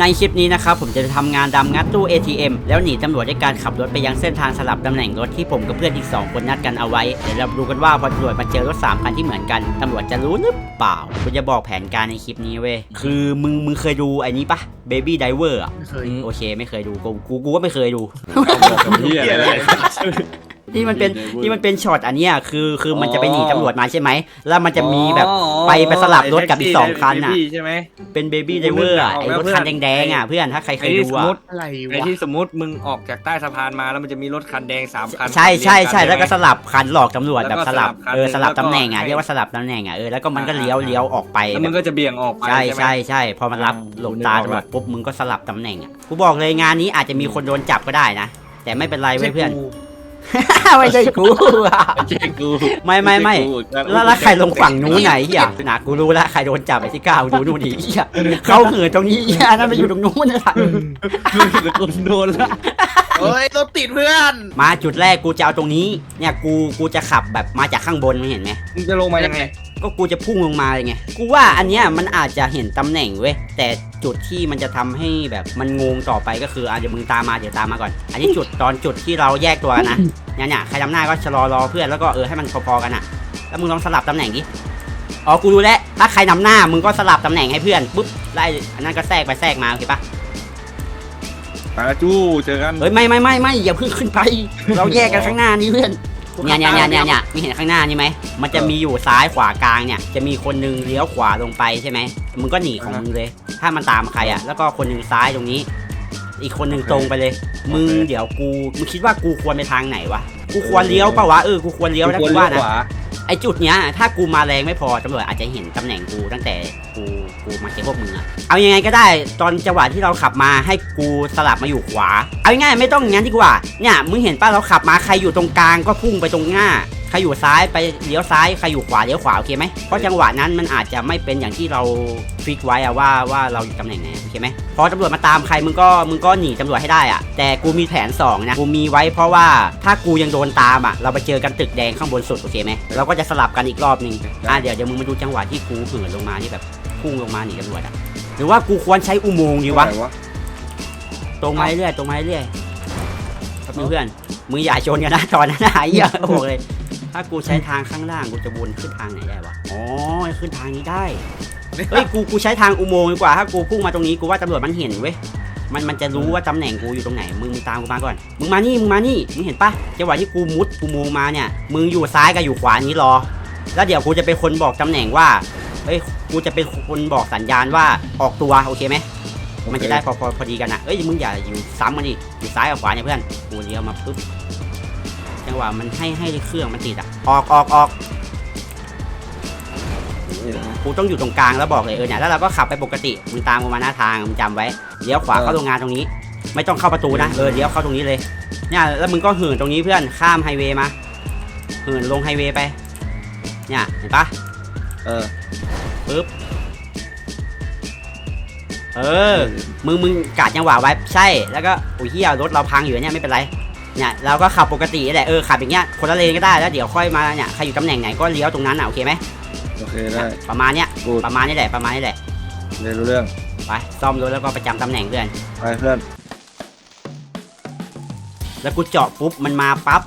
ในคลิปนี้นะครับผมจะทำงานดำงัดตู้ ATM แล้วหนีตำรวจด้วยการขับรถไปยังเส้นทางสลับตำแหน่งรถที่ผมกับเพื่อนอีก 2 คนนัดกันเอาไว้ เดี๋ยวเราดูกันว่าพอตำรวจมาเจอรถ3คันที่เหมือนกันตำรวจจะรู้หรือเปล่ากูจะบอกแผนการในคลิปนี้เว้ยคือมึงมึงเคยดูไอ้นี้ปะ Baby Driver อะไม่เคย โอเคไม่เคยดูกูกูกูก็ไม่เคยดู เฮียอะไร ที่มันเป็นที่มันเป็นช็อตอันเนี้ยคือคือมันจะไปหนีตำรวจมาใช่ไหม แล้วมันจะมีแบบไปไปสลับรถกับอีกสองคันน่ะใช่ไหมเป็นเบบี้ไดเวอร์อะออกไอ้แล้วรถคันแดงๆอะเพื่อนถ้าใครเคไอ้ยที่ดูสมอะมติอะไรไอ้วะที่สมมติมึงออกจากใต้สะพานมาแล้วมันจะมีรถคันแดงสามคัน ใช่ใช่ใช่เรียงนแล้วก็สใช่ไหมลับคันหลอกตำรวจแล้แบบวก็สลับสลับคันเออสลับแล้วก็ตำแหน่งอะให้เรียกว่าสลับตำแหน่งอะเออแล้วก็มันก็อ่าเลี้ยวเลี้ยวออกไปแล้วแบมึบงก็จะเบี่ยงออกไปใช่ไหมใช่ใช่พอมันรับอืมหลงตานึกออกตำรวจปุ๊บมึงก็สลับตำแหน่งอะกูบอกเลยงานนี้อาจจะมีคนโดนจับก็ได้นะแต่ไม่เป็นไรเว้ยเพื่อน ไม่ใช่กูอะไม่ใช่กูไม่ไม่ไม่ใช่กูแล้วแล้วใครลงฝั่งนู้นไหนเฮียนะกูรู้แล้วใครโดนจับไอ้ที่ก้าวดูนู่นดิเฮียเขาเหินตรงนี้เฮียนั่นไปอยู่ตรงนู้นนะกูโดนละเฮ้ยรถติดเพื่อน มาจุดแรกกูจะเอาตรงนี้ เนี่ยกูกูจะขับแบบมาจากข้างบนมึงเห็นไหมมึงจะลงมายังไง ก็กูจะพุ่งลงมาเลยไง กูว่าอันเนี้ยมันอาจจะเห็นตำแหน่งเว้ย แต่จุดที่มันจะทำให้แบบมันงงต่อไปก็คืออะเดี๋ยวมึงตามมาเดี๋ยวตามมาก่อน อันนี้จุดตอนจุดที่เราแยกตัวกันนะ เนี่ยเนี่ยใครนำหน้าก็ชะลอรอเพื่อนแล้วก็เออให้มันพอๆกันอะ แล้วมึงลองสลับตำแหน่งดิ อ๋อ กูรู้แล้ว ถ้าใครนำหน้ามึงก็สลับตำแหน่งให้เพื่อนปุ๊บไล่อันนั้นก็แทรกไปแทรกมาโอเคปะปาจู้เจอกัน เฮ้ยไม่ไม่ไม่ไม่อย่าเพิ่งขึ้นไป เราแยกกันข้างหน้านี่เพื่อน เนี่ยเนี่ยเนี่ยเนี่ยเนี่ยมีเห็นข้างหน้านี่ไหมมันจะมีอยู่ซ้ายขวากลางเนี่ย จะมีคนหนึงเลี้ยวขวาลงไปใช่ไหมมึงก็หนีของมึงเลย ถ้ามันตามใครอะ แล้วก็คนหนึงซ้ายตรงนี้ อีกคนหนึงตรงไปเลย มึงเดี๋ยวกู มึงคิดว่ากูควรไปทางไหนวะ กูควรเลี้ยวปะวะ เออ กูควรเลี้ยวนะควรกูเลี้ยว่าวนะขวา ไอจุดเนี้ยถ้ากูมาแรงไม่พอตำรวจอาจจะเห็นตำแหน่งกูตั้งแต่กูกูมาเจอพวกมึงอะเอายังไงก็ได้ตอนจังหวะที่เราขับมาให้กูสลับมาอยู่ขวา เอาง่ายๆไม่ต้องงั้นดีกว่าเนี่ยมึงเห็นป่ะเราขับมาใครอยู่ตรงกลางก็พุ่งไปตรงหน้า ใครอยู่ซ้ายไปเลี้ยวซ้ายใครอยู่ขวาเลี้ยวขวาโอเคไหมเพราะจังหวะนั้นมันอาจจะไม่เป็นอย่างที่เราฟิกไว้อะว่าว่าเราอยู่ตำแหน่งไหนโอเคไหมพอตำรวจมาตามใครมึงก็มึงก็หนีตำรวจให้ได้อะแต่กูมีแผนสองนะกูมีไว้เพราะว่าถ้ากูยังโดนตามอะเราไปเจอกันตึกแดงข้างบนสุดโอเคไหมเราก็จะสลับกันอีกรอบหนึ่งอะเดี๋ยวเดี๋ยวมึงมาดูจังหวะที่กูเหินลงมาที่แบบพุ่งลงมาหนีตำรวจอะหรือว่ากูควรใช้อุโมงค์ดีวะไหนวะตรงมาเรื่อยตรงมาเรื่อยครับเพื่อนมึงอย่าชนกันนะตอนนั้นนะไอ้เหี้ยบอกเลย ถ้ากูใช้ทางข้างล่างกูจะวนขึ้นทางไหนได้วะอ๋อขึ้นทางนี้ได้เฮ้ยกูกูใช้ทางอุโมงค์ดีกว่าถ้ากูพุ่งมาตรงนี้กูว่าตำรวจมันเห็นเว้ยมันมันจะรู้ว่าตำแหน่งกูอยู่ตรงไหน มึงมึงตามกูมาก่อน มึงมานี่ มึงมานี่ มึงเห็นปะจังหวะที่กูมุดอุโมงค์มาเนี่ย มึงอยู่ซ้ายกับอยู่ขวานี้รอ แล้วเดี๋ยวกูจะเป็นคนบอกตำแหน่งว่า เฮ้ย กูจะเป็นคนบอกสัญญาณว่าออกตัวโอเคไหม มันจะได้พอพอพอดีกันนะเอ้ย มึงอย่าอยู่ซ้ำกันดิอยู่ซ้ายกับขวาเนี่ยเพื่อน กูเลี้ยวมาปุ๊บ จังหวะมันให้ให้เครื่องมันติดอะ ออกออกออกกูต้องอยู่ตรงกลางแล้วบอกเลยเออเนี่ยแล้วเราก็ขับไปปกติมึงตามกูมาหน้าทางมึงจำไว้เลี้ยวขวาเข้าโรงงานตรงนี้ ไม่ต้องเข้าประตูนะเออเลี้ยวเข้าตรงนี้เลยเนี่ยแล้วมึงก็เหินตรงนี้เพื่อนข้ามไฮเวย์มาเหินลงไฮเวย์ไป เนี่ยเห็นปะเออปึ๊บเออ มึงมึงกาดจังหวะไว้ใช่แล้วก็โอ้ยเฮียรถเราพังอยู่เนี่ยไม่เป็นไร เนี่ยเราก็ขับปกติแหละเออขับอย่างเงี้ยคนละเลนก็ได้แล้วเดี๋ยวค่อยมาเนี่ยใครอยู่ตำแหน่งไหนก็เลี้ยวตรงนั้นอะโอเคไหมโอเคได้ประมาณเนี้ยกูประมาณนี้แหละประมาณนี้แหละเรียนรู้เรื่องไปซ่อมรถแล้วก็ประจำตำแหน่งเพื่อนไปเพื่อน แล้วกูเจาะปุ๊บมันมาปั๊บ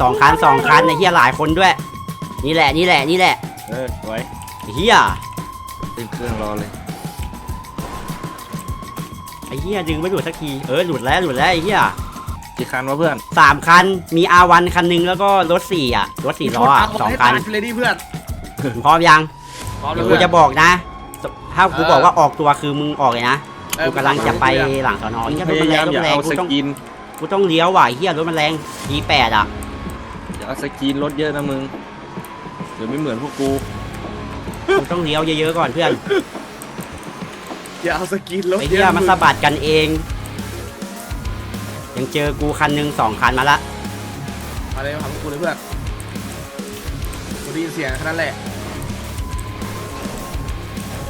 สองคันสองคันในเฮียหลายคนด้วย นี่แหละนี่แหละนี่แหละเออไว้เฮียติดเครื่องรอเลยไอ้เฮียดึงไม่หลุดสักทีเออหลุดแล้วหลุดแล้วไอ้เฮีย กี่คันวะเพื่อน สามคัน มีอาวันคันหนึงแล้วก็รถสี่อะ รถสี่ล้ออะสองคันเลยดิเพื่อนพร้อมยังพร้อมเดี๋แล้ยววเพื่กูอน จะบอกนะ ถ้ากูเออบอกว่าออกตัวคือมึงออกเลยนะ เออ กูกำลังจะไปหลังสอนอมึงเฮียพรถมันยาแรยางมรถอย่ามันแรงเอากูสต้องกินกูต้องเลี้ยวว่ะเฮียรถมันแรงทีแปดอะ อย่าเอาสกินรถเยอะนะมึงเดี๋ยวไม่เหมือนพวกกูกูต้องเลี้ยวเยอะๆก่อนเพื่อน อย่าเอาสกินรถไอ้เหี้ยมันสะบัดกันเองยัง เจอกูคันหนึ่งสองคันมาละมาเลยมาหาพวกกูเลยเพื่อนกูได้ยินเสียงแค่นั้นแหละ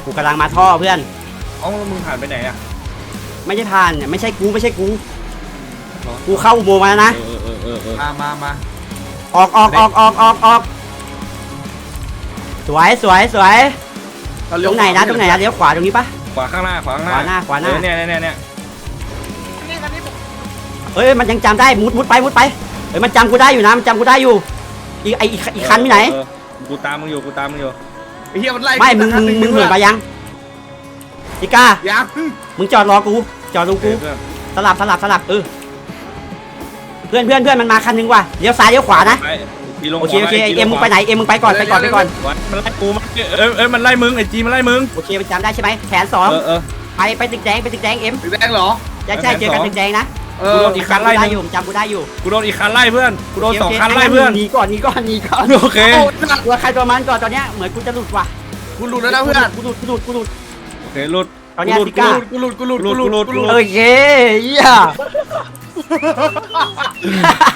กูกำลังมาท่อเพื่อน เอ้าแล้วมึงผ่านไปไหนอะไม่ใช่ผ่านเนี่ยไม่ใช่กูไม่ใช่กู กูเข้าอุโมงค์มาแล้วนะ เออเออเออเออมามามาออกออกออกออกออกออกสวยสวยสวย เราตเลี้ยรวงไหนนะตรงไหนนะเลี้ยวขวาตรงนี้ปะ ขวาข้างหน้าขวาข้างหขวาหน้าน้าขวาหน้า เออเนี่ยเนี่ยเนี่ยเนี่ยนี่คันนี้ผม เอ้ยมันยังจำได้มุดมุดไปมุดไปเอ้ยมันจำกูได้อยู่นะมันจำกูได้อยู่อีกไออีกอีกคันที่ไหนเออกูตามมึงอยู่กูตามมึงอยู่ไอ้เหี้ยมันไล่ไม่มึงมึงมึงเหินไปยังอีก้ายังมึงจอดรอกูจอดตรงเอกูอเพื่อนสลับสลับสลับเออเพื่อนเพื่อนเพื่อนมันมาคันนึงว่ะเลี้ยวซ้ายเลี้ยวขวานะไปทีลงโอเคโอเคขวาไอ้ทีเอ็มลมึขงวาไปไหนเอ็มมึงไปก่อนไปก่อนไปก่อนมันไล่กูมันเอ้ยเอ้ยมันไล่มึงไอ้จีมันไล่มึงโอเคมันจำได้ใช่ไหมแผนสองเออเออไปไปตึกแดงไปตึกแดงเอ็มสีแดงเหรอใช่ใช่เจอกันแผนสองตึกแดงนะ เอกูอโดนอีกคันจำไล่กูได้มึงอยู่ผมจำกูได้อยู่กูโดนอีกคันไล่เพื่อนกูโดนโคสองโคคันไล่ให้เพื่อนมึงหนีก่อนหนีก่อนหนีก่อนโอเคโอ้หนักตัวใครตัวมันก่อนตอนเนี้ยเหมือนกูจะหลุดว่ะกูหลุดแล้วนะเพื่อนกูหลุดกูหลุดกูหลุดโอเคหลุดตอนเนี้ยกูหลุดซิก้ากูหลุดกูหลุดหลุกูดหลุดหลุดกูหลุดโอเคเหี้ย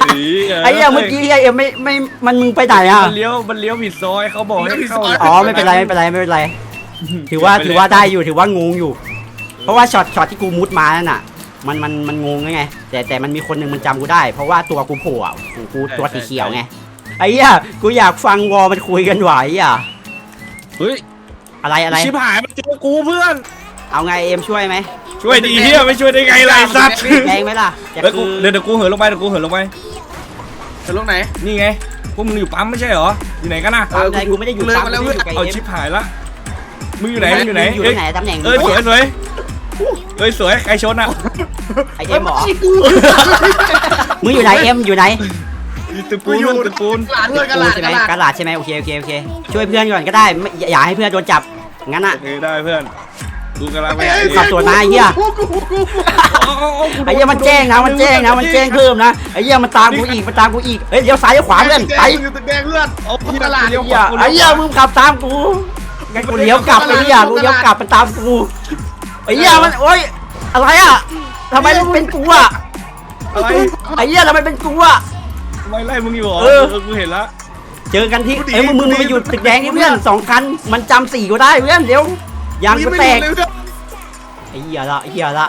สีไอ้เหี้ยเมื่อกี้ไอ้เอ็มไม่ไม่มันมึงไปไหนอะมันเลี้ยวมันเลี้ยวผิดซอยเขาบอกให้เข้าอ๋อไม่เป็นไรไม่เป็นไรไม่เป็นไร ถือว่าถือว่าได้อยู่ถือว่างงอยู่ เพราะว่าช็อตช็อตที่กูมุดมานั่นน่ะ มันมันมันงงไงแต่แต่มันมีคนหนึ่งมันจำกูได้ เพราะว่าตัวกูโผล่อะกูกูตัวสีเขียวไงไอ้เหี้ยกูอยากฟังวอมันคุยกันไหวอะเฮ้ยอะไรอะไรชิบหายมันเจอกูเพื่อน เอาไงเอ็มช่วยไหมช่วยดีเฮียไม่ช่วยได้ไงล่ะไอ้สัตว์แดงไหมล่ะแต่เฮ้ยกูคือเดี๋ยวเดี๋ยวกูเหินลงไปเดี๋ยวกูเหินลงไปจะลงไหน นี่ไงพวกมึงอยู่ปั๊มไม่ใช่เหรออยู่ไหนกันนะปั๊มใดกูไม่ได้อยู่เลยปั๊มมาแล้วกูไม่ได้อยู่กับเอาเอ็ชิมบหายละมึงอยู่ไหนมึงอยู่ไหนอยู่เอ้ที่ยไหนตำแหน่งเอ้ยสวยสวย เอ้ยสวยใครชนอะไอเอ็มเหรอไกูมึงอยู่ไหนเอ็มอยู่ไหนตึกปูนนู่นตึกปูนหลานเพื่อนกันหกูลานใช่ไหมกันหลานกระดาษใช่ไหมโอเคโอเคโอเคช่วยเพื่อนก่อนก็ได้ไม่อย่าอย่าให้เพื่อนโดนจับงั้นอะโอเคได้เพื่อนกูกำลังไปขับสวนมาไอ้เหี้ยกูกูกูไอ้เหี้ยมันแจ้งนะมันแจ้งนะมันแจ้งเพิ่มนะไอ้เหี้ยมันตามกูอีกมันตามกูอีกเฮ้ยเลี้ยวซ้ายเลี้ยวขวาเพื่อนไปอยู่ตึกแดงเพื่อนเอาที่ตลาดเลี้ยวไอ้เหี้ยไอ้เหี้ยมึงขับตามกูงั้นกูเลี้ยวกลับไอ้เหี้ยกูเลี้ยวกลับมันตามกู ไอ้เหี้ยมันโอ๊ยอะไรอะทำไมมันเป็นกูอะอะไรไอ้เหี้ยทำไมเป็นกูอะทำไมไล่มึงอยู่เหรอเออกูเห็นละเจอกันที่เอ้ยมึงมึงมึงไปอยู่ตึกแดงนี่เพื่อนสองคันมันจำสี่ก็ได้เพื่อนเดี๋ยวยางกูแตกไม่หลุดเลยเพื่อนไอ้เหี้ยละไอ้เหี้ยละ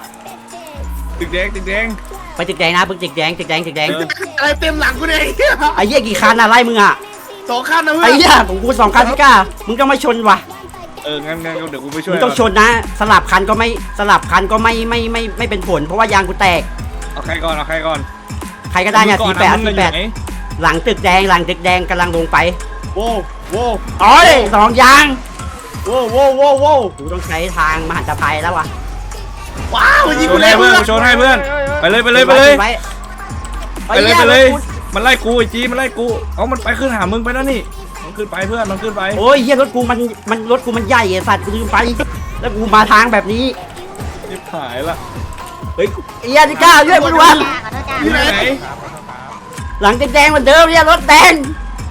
ตึกแดงตึกแดงไปตึกแดงนะเพิ่งตึกแดงตึกแดงตึกแดงเอออะไรเต็มหลังกูเนี่ยไอ้เหี้ยไอ้เหี้ยกี่คันอะไล่มึงอะสองขั้นนะเพื่อไอ้นเหี้ยของกูสองคันพี่ก้ามึงต้องไม่ชนว่ะ เอองั้นงั้นเดี๋ยวกูไปช่วมึยงต้องชนนะ สลับคันก็ไม่สลับคันก็ไม่ไม่ไม่ไม่เป็นผล เพราะว่ายางกูแตก เอาใครก่อนเอาใครก่อนใครก็ได้เนี่ยมึสี่งแปก่ดอนนะมึงสี่แปดอยู่ไหนหลังตึกแดงหลังตึกแดงกำลังลงไปโว้วโว้วอ๋อยสองยางโว้วโว้วโว้วโว้วกูต้องใช้ทางมหันตภัยแล้วว่ะว้าวมันยิงชกูนเลให้ยเพื่เพื่ออนนชนให้เพื่อนไปเลยไปเลยไปเลยไว้ไปเลยไปเลย มันไล่กูไอ้จีมันไล่กูเอามันไปขึ้นหามึงไปแล้วนี่ มันขึ้นไปเพื่อนมันขึ้นไปโอ้ยเฮียรถกูมันมันรถกูมันใหญ่ไอ้สัตว์กูลืมไป แล้วกูมาทางแบบนี้ชิบหายละเฮ้ยเฮียที่ก้าเรียกกูด่วนอยู่ไหนหลังตึกแดงเหมือนเดิมเนี่ยรถแดง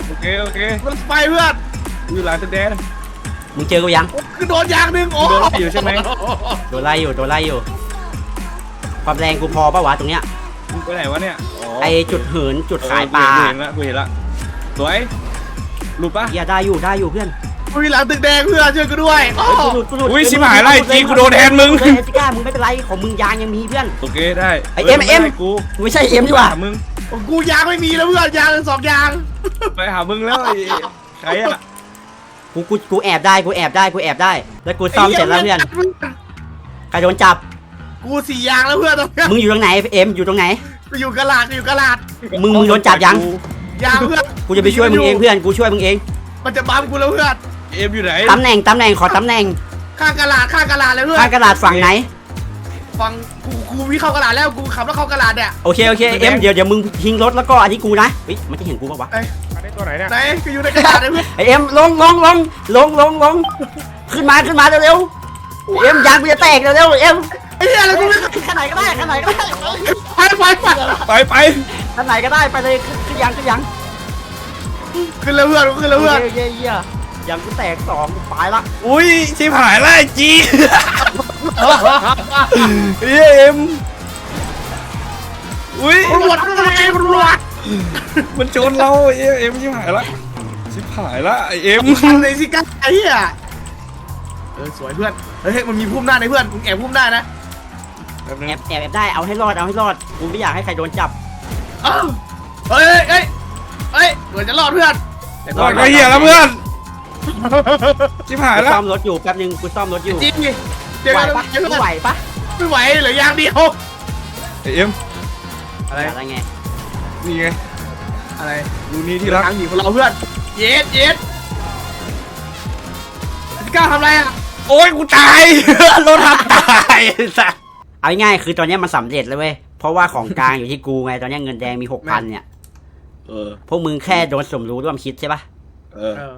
โอเคโอเคมันไปเพื่อนอยู่หลังตึกแดงมึงเจอกูยังคือโดนยางหนึ่งโอ้โดนไล่อยู่ใช่ไหมโดนไล่อยู่โดนไล่อยู่ ความแรงกูพอปะวะตรงเนี้ยมึงไปไหนวะเนี่ยไอจุดเหินจุดขายปลาเออกูเห็นละกูเห็นละสวย หลุดปะเฮียได้อยู่ได้อยู่เพื่อนกูมีหลังตึกแดงเพื่อนช่วยกูด้วยโอ้เฮ้ยกูหลุดกูหลุดอุ้ยชิบหายไล่จีกูโดนแทนมึง เฮ้ยจิก้ามึงไม่เป็นไรของมึงยางยังมีเพื่อน โอเคได้ไอ้เอ็มเอ็ม ไปหากูไม่ใช่เอ็มดีกว่า หามึงกูยางไม่มีแล้วเพื่อนยางสองยางไปหามึงแล้วไอ้ใครอะกูกูกูแอบได้กูแอบได้กูแอบได้ แล้วกูซ่อมเสร็จแล้วเพื่อนใครโดนจับ กูสี่ยางแล้วเพื่อนตอนเนี้ยมึงอยู่ตรงไหนเอ็มอยู่ตรงไหน กูอยู่กระลาดกูอยู่กระลาดมึงมึงโดนจับยัง ยางเพื่อนกูจะไปช่วยมึงเองเพื่อนกูช่วยมึงเองมันจะบัมกูแล้วเพื่อนเอ็มอยู่ไหนตำแหน่งตำแหน่งขอตำแหน่งข้างกระลาดข้างกระลาดเลยเพื่อนข้างกระดาษฝั่งไหนฟังกูกูวิ่งเข้ากระลาดแล้วกูขับแล้วเข้ากระลาดเนี่ยโอเคโอเคเอ็มเดี๋ยวเดี๋ยวมึงทิ้งรถแล้วก็อันนี้กูนะเฮ้ยมันจะเห็นกูปะวะอันนี้ตัวไหนเนี่ยไหนกูอยู่ในกระลาดเลยเพื่อนไอเอ็มลงลงลงลงลงลงขึ้นมาขึ้นมาเร็วๆเอ็มยางกูจะแตกเร็วๆเอ็มไอ้เหี้ยอะไรกูไม่ขนาดก็ได้ขนาดก็ได้ไปไปไปไปไป ขนาดก็ได้ไปเลยขึ้นขึ้นยางขึ้นยางขึ้นแล้วเพื่อนขึ้นแล้วเพื่อนโอเคเฮียยางกูแตกสองกูไปละอุ้ยชิบหายแล้วไอ้จีเฮ้ยเอ็มอุ้ยตำรวจตำรวจตำรวจมันชนเราไอ้เอ็มชิบหายละชิบหายละไอ้เอ็มเลยสิกันไอ้เหี้ยเออสวยเพื่อนเฮ้ยมันมีพุ่มหน้าในเพื่อนมึงแอบพุ่มได้นะแป๊บนึงแอบแอบแอบได้เอาให้รอดเอาให้รอดกูไม่อยากให้ใครโดนจับเอ้าเฮ้ยเฮ้ยเฮ้ยเหมือนจะรอดเพื่อนรอดก็เหี้ยแล้วเพื่อนชิบหายกูแล้วซ่อมรถอยู่แป๊บนึงกูซ่อมรถอยู่จริงดิเจอไหวกันปะเจอมึกังนไหวปะไม่ไหวเหลือยางเดียวไอเอ็มอะไรอะไรไงนี่ไงอะไรรูนี้ที่รักทางหนีของเราเพื่อนเย็ดเย็ดกล้าทำอะไรอะโอ้ยกูตาย รถทับตายไอ้สัสเอาง่ายๆคือตอนเนี้ยมันสำเร็จเลยเว้ย เพราะว่าของกลางอยู่ที่กูไงตอนเนี้ยเงินแดงมีหกพันเนี่ย เออ พวกมึงแค่โดนสมรู้ร่วมคิดใช่ปะเออ เออ